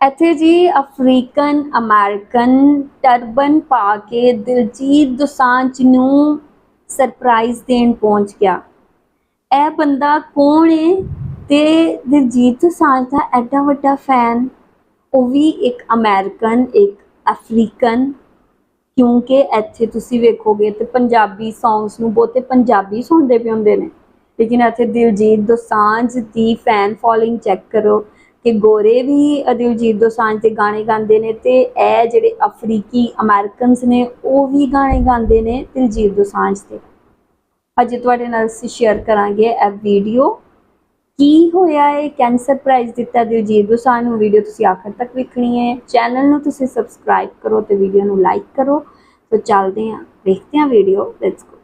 ਇੱਥੇ ਜੀ African, American, turban ਪਾ ਕੇ ਦਿਲਜੀਤ ਦੋਸਾਂਝ ਨੂੰ ਸਰਪ੍ਰਾਈਜ਼ ਦੇਣ ਪਹੁੰਚ ਗਿਆ। ਇਹ ਬੰਦਾ ਕੌਣ ਏ? ਤੇ ਦਿਲਜੀਤ ਦੋਸਾਂਝ ਦਾ ਐਡਾ ਵੱਡਾ ਫੈਨ ਉਹ ਵੀ ਇੱਕ ਅਮਰੀਕਨ, ਇੱਕ ਅਫਰੀਕਨ। ਕਿਉਂਕਿ ਇੱਥੇ ਤੁਸੀਂ ਵੇਖੋਗੇ ਤੇ ਪੰਜਾਬੀ ਸੌਂਗਸ ਨੂੰ ਬਹੁਤੇ ਪੰਜਾਬੀ ਸੁਣਦੇ ਪਏ ਹੁੰਦੇ ਨੇ। ਲੇਕਿਨ ਇੱਥੇ ਦਿਲਜੀਤ ਦੋਸਾਂਝ ਦੀ ਫੈਨ ਫੋਲੋਇੰਗ ਚੈੱਕ ਕਰੋ। ਕਿ ਗੋਰੇ ਵੀ ਦਿਲਜੀਤ ਦੋਸਾਂਝ ਦੇ ਗਾਣੇ ਗਾਉਂਦੇ ਨੇ ਤੇ ਇਹ ਜਿਹੜੇ ਅਫਰੀਕੀ ਅਮਰੀਕਨਸ ਨੇ ਉਹ ਵੀ ਗਾਣੇ ਗਾਉਂਦੇ ਨੇ ਦਿਲਜੀਤ ਦੋਸਾਂਝ ਦੇ। ਅੱਜ ਤੁਹਾਡੇ ਨਾਲ ਅਸੀਂ ਸ਼ੇਅਰ ਕਰਾਂਗੇ ਇਹ ਵੀਡੀਓ ਕੀ ਹੋਇਆ ਹੈ ਕੈਨ ਸਰਪ੍ਰਾਈਜ਼ ਦਿੱਤਾ ਦਿਲਜੀਤ ਦੋਸਾਂਝ ਨੂੰ? ਵੀਡੀਓ ਤੁਸੀਂ ਆਖਰ ਤੱਕ ਵੇਖਣੀ ਹੈ। ਚੈਨਲ ਨੂੰ ਤੁਸੀਂ ਸਬਸਕ੍ਰਾਈਬ ਕਰੋ ਤੇ ਵੀਡੀਓ ਨੂੰ ਲਾਈਕ ਕਰੋ। ਤਾਂ ਚੱਲਦੇ ਹਾਂ ਦੇਖਦੇ ਹਾਂ video let's go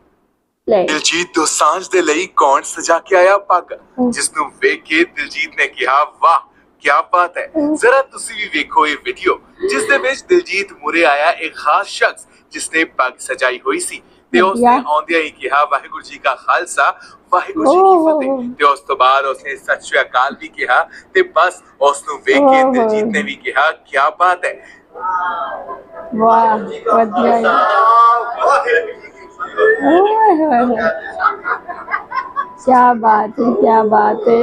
Diljit Dosanjh ਦੇ ਲਈ ਕੌਣ ਸਜਾ ਕੇ ਆਇਆ ਪੱਗ? ਜਿਸ ਨੂੰ ਵੇਖ ਕੇ ਦਿਲਜੀਤ ਨੇ ਕਿਹਾ ਵਾਹ! ਕੀ ਬਾਤ ਹੈ। ਜ਼ਰਾ ਤੁਸੀਂ ਵੀ ਵੇਖੋ ਇਹ ਵੀਡੀਓ ਜਿਸ ਦੇ ਵਿੱਚ ਦਿਲਜੀਤ ਮੁਰੇ ਆਇਆ ਇੱਕ ਖਾਸ ਸ਼ਖਸ ਜਿਸ ਨੇ ਪੱਗ ਸਜਾਈ ਹੋਈ ਸੀ। ਤੇ ਉਸ ਨੇ। ਆਉਂਦਿਆਂ ਹੀ ਕਿਹਾ ਵਾਹਿਗੁਰੂ ਜੀ ਕਾ ਖਾਲਸਾ ਵਾਹਿਗੁਰੂ ਜੀ ਕੀ ਫਤਿਹ। ਤੇ ਉਸ ਤੋਂ ਬਾਅਦ ਉਸਨੇ ਸਤਿ ਸ਼੍ਰੀ ਅਕਾਲ ਵੀ ਕਿਹਾ ਤੇ ਬਸ ਉਸ ਨੂੰ ਵੇਖ ਕੇ। ਦਿਲਜੀਤ ਨੇ ਵੀ ਕਿਹਾ ਕੀ ਬਾਤ ਹੈ। ਵਾਹ ਵਧੀਆ ਹੈ। ਓਏ ਹੋਏ ਹੋਏ। ਕੀ ਬਾਤ ਹੈ।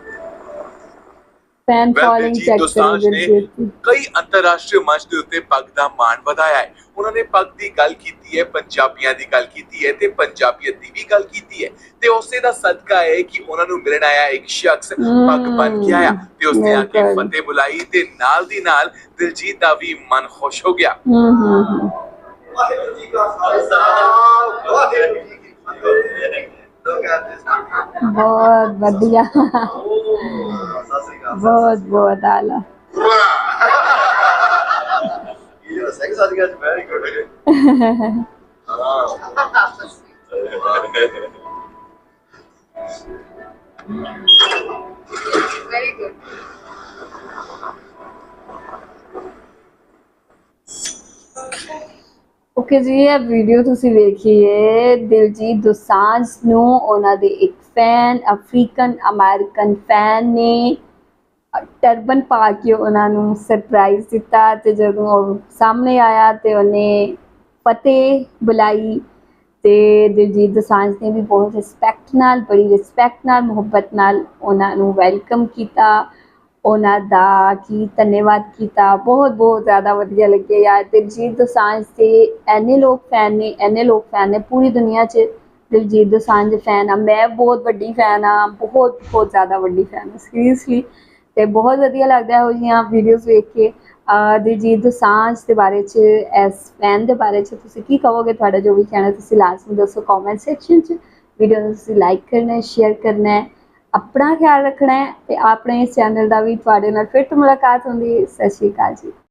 ਫੈਨ ਫੋਲੋਇੰਗ ਚੈੱਕ ਕਰੋ ਦੋਸਾਂਝ ਨੇ ਕਈ ਅੰਤਰਰਾਸ਼ਟਰੀ ਮੰਚ ਦੇ ਉੱਤੇ ਪੱਗ ਦਾ ਮਾਣ ਵਧਾਇਆ ਹੈ। ਉਹਨਾਂ ਨੇ ਪੱਗ ਦੀ ਗੱਲ ਕੀਤੀ ਹੈ ਪੰਜਾਬੀਆਂ ਦੀ ਗੱਲ ਕੀਤੀ ਹੈ ਤੇ ਪੰਜਾਬੀਅਤ ਦੀ ਵੀ ਗੱਲ ਕੀਤੀ ਹੈ। ਤੇ ਉਸੇ ਦਾ ਸਦਕਾ ਹੈ ਕਿ ਉਹਨਾਂ ਨੂੰ ਮਿਲਣ ਆਇਆ ਇੱਕ ਸ਼ਖਸ ਪੱਗ ਬਨ ਕੇ ਆਇਆ ਤੇ ਉਸਨੇ ਆ ਕੇ। ਫਤਿਹ ਬੁਲਾਈ ਤੇ ਨਾਲ ਦੀ ਨਾਲ ਦਿਲਜੀਤ ਦਾ ਵੀ ਮਨ ਖੁਸ਼ ਹੋ ਗਿਆ। ਹੂੰ ਹੂੰ ਹੂੰ। ਵਾਹਿਗੁਰੂ ਜੀ ਕਾ ਖਾਲਸਾ ਵਾਹਿਗੁਰੂ ਜੀ ਕੀ ਫਤਿਹ। ਬਹੁਤ ਵਧੀਆ। ਬਹੁਤ ਬਹੁਤ ਆਲਾ ਇਹ ਸੈਕਸ ਅੱਜ ਗਿਆ very good Very good. Okay ji ਇਹ ਵੀਡੀਓ ਤੁਸੀਂ ਵੇਖੀਏ ਦਿਲਜੀਤ ਦੋਸਾਂਝ ਨੂੰ ਉਹਨਾਂ ਦੇ ਇੱਕ ਫੈਨ ਅਫਰੀਕਨ ਅਮਰੀਕਨ ਫੈਨ ਨੇ ਟਰਬਨ ਪਾ ਕੇ ਉਹਨਾਂ ਨੂੰ ਸਰਪ੍ਰਾਈਜ਼ ਦਿੱਤਾ ਤੇ ਜਦੋਂ ਉਹ ਸਾਹਮਣੇ ਆਇਆ ਤੇ ਉਹਨੇ ਫਤਿਹ ਬੁਲਾਈ ਤੇ ਦਿਲਜੀਤ ਦੋਸਾਂਝ ਨੇ ਵੀ ਬਹੁਤ ਰਿਸਪੈਕਟ ਨਾਲ, ਬੜੀ ਰਿਸਪੈਕਟ ਨਾਲ, ਮੁਹੱਬਤ ਨਾਲ ਉਹਨਾਂ ਨੂੰ ਵੈਲਕਮ ਕੀਤਾ। ਉਹਨਾਂ ਦਾ ਕੀ ਧੰਨਵਾਦ ਕੀਤਾ। ਬਹੁਤ ਬਹੁਤ ਜ਼ਿਆਦਾ ਵਧੀਆ ਲੱਗਿਆ ਯਾਰ। ਦਿਲਜੀਤ ਦੋਸਾਂਝ ਦੇ ਐਨੇ ਲੋਕ ਫੈਨ ਨੇ ਐਨੇ ਲੋਕ ਫੈਨ ਨੇ ਪੂਰੀ ਦੁਨੀਆ 'ਚ ਦਿਲਜੀਤ ਦੋਸਾਂਝ ਫੈਨ ਆ। ਮੈਂ ਬਹੁਤ ਵੱਡੀ ਫੈਨ ਆ, ਬਹੁਤ ਬਹੁਤ ਜ਼ਿਆਦਾ ਵੱਡੀ ਫੈਨ ਆ ਸੀਰੀਅਸਲੀ ਤੇ ਬਹੁਤ ਵਧੀਆ ਲੱਗਦਾ ਹੈ ਉਹ ਜਿਹੀਆਂ ਵੀਡੀਓਜ਼ ਵੇਖ ਕੇ। ਅਹ ਦਿਲਜੀਤ ਦੋਸਾਂਝ ਦੇ ਬਾਰੇ 'ਚ ਐਸ ਫੈਨ ਦੇ ਬਾਰੇ 'ਚ ਤੁਸੀਂ ਕੀ ਕਹੋਗੇ? ਤੁਹਾਡਾ ਜੋ ਵੀ ਕਹਿਣਾ ਤੁਸੀਂ ਲਾਜ਼ਮੀ ਦੱਸੋ ਕਮੈਂਟ ਸੈਕਸ਼ਨ 'ਚ। ਵੀਡੀਓ ਨੂੰ ਤੁਸੀਂ ਲਾਈਕ ਕਰਨਾ ਹੈ ਸ਼ੇਅਰ ਕਰਨਾ ਹੈ ਆਪਣਾ ਖਿਆਲ ਰੱਖਣਾ ਹੈ ਤੇ ਆਪਣੇ ਇਸ ਚੈਨਲ ਦਾ ਵੀ ਤੁਹਾਡੇ ਨਾਲ ਫਿਰ ਤੋਂ ਮੁਲਾਕਾਤ ਹੁੰਦੀ ਹੈ। ਸਤਿ ਸ਼੍ਰੀ ਅਕਾਲ ਜੀ।